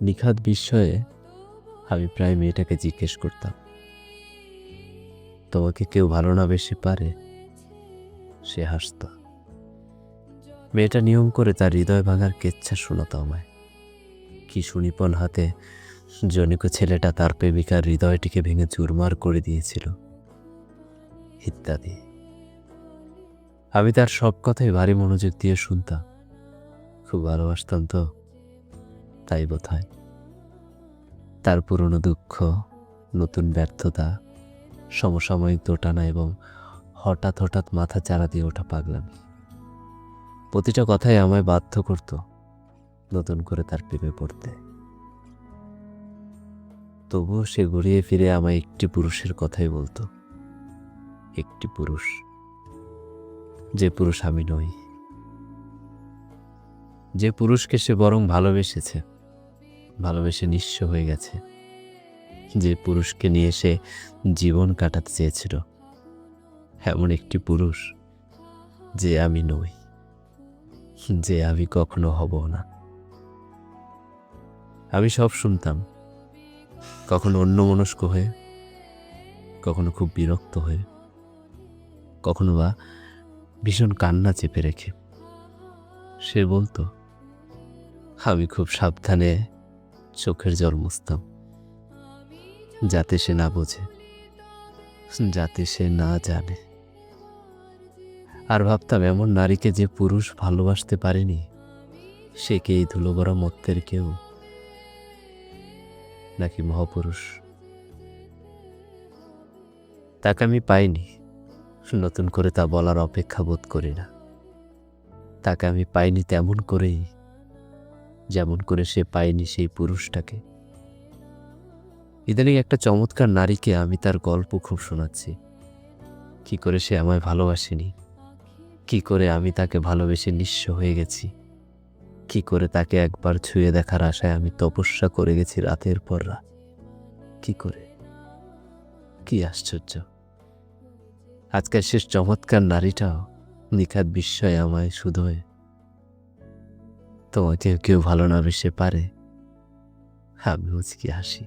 নিখাত বিস্ময়ে আমি প্রায় মেয়েটাকে জিজ্ঞেস করতাম, তোমাকে কেউ ভালো না বেশি পারে? সে হাসত। মেয়েটা নিয়ম করে তার হৃদয় ভাঙার কেচ্ছা শোনাতো আমায়। কি সুনিপন হাতে জনিক ছেলেটা তার প্রেমিকার হৃদয়টিকে ভেঙে চুরমার করে দিয়েছিল, ইত্যাদি। আমি তার সব কথাই ভারী মনোযোগ দিয়ে শুনতাম। খুব ভালোবাসতাম তো। তাই বোধ হয় তার পুরনো দুঃখ, নতুন ব্যর্থতা, সমসাময়িক দোটানা এবং হঠাৎ হঠাৎ মাথা চারা দিয়ে ওঠা পাগলামি। প্রতিটা কথাই আমায় বাধ্য করত নতুন করে তার প্রেমে পড়তে। তবুও সে ঘুরিয়ে ফিরে আমায় একটি পুরুষের কথাই বলতো। একটি পুরুষ, যে পুরুষ আমি নই। যে পুরুষকে সে বরং ভালোবেসেছে। ভালোবেসে নিঃস্ব হয়ে গেছে, যে পুরুষকে নিয়ে সে জীবন কাটাতে চেয়েছিল। এমন একটি পুরুষ যে আমি নই, যে আমি কখনো হব না। আমি সব শুনতাম, কখনো অন্যমনস্ক হয়ে, কখনো খুব বিরক্ত হয়ে, কখনো বা ভীষণ কান্না চেপে রেখে। সে বলতো, আমি খুব সাবধানে চোখের জল মুছতাম। যাতে সে না বোঝে, যাতে সে না জানে। আর ভাবতাম, এমন নারীকে যে পুরুষ ভালোবাসতে পারেনি, সে কে এই ধুলোবরা মত্তের কেউ? নাকি মহাপুরুষ? তাকে আমি পাইনি, নতুন করে তা বলার অপেক্ষা বোধ করি না। তাকে আমি পাইনি তেমন করেই যেমন করে সে পায়নি সেই পুরুষটাকে। ইদানিং একটা চমৎকার নারীকে আমি তার গল্প খুব শোনাচ্ছি। কি করে সে আমায় ভালোবাসেনি? কি করে আমি তাকে ভালোবেসে নিঃস্ব হয়ে গেছি? কি করে তাকে একবার ছুঁয়ে দেখার আশায় আমি তপস্যা করে গেছি রাতের পর রাত? কি করে? কি আশ্চর্য। আজকের শেষ চমৎকার নারীটাও নিখাত বিস্ময় আমায় শুধোয় তোমাকে কেউ ভালো না বেসে পারে। আমি মুচকি হাসি।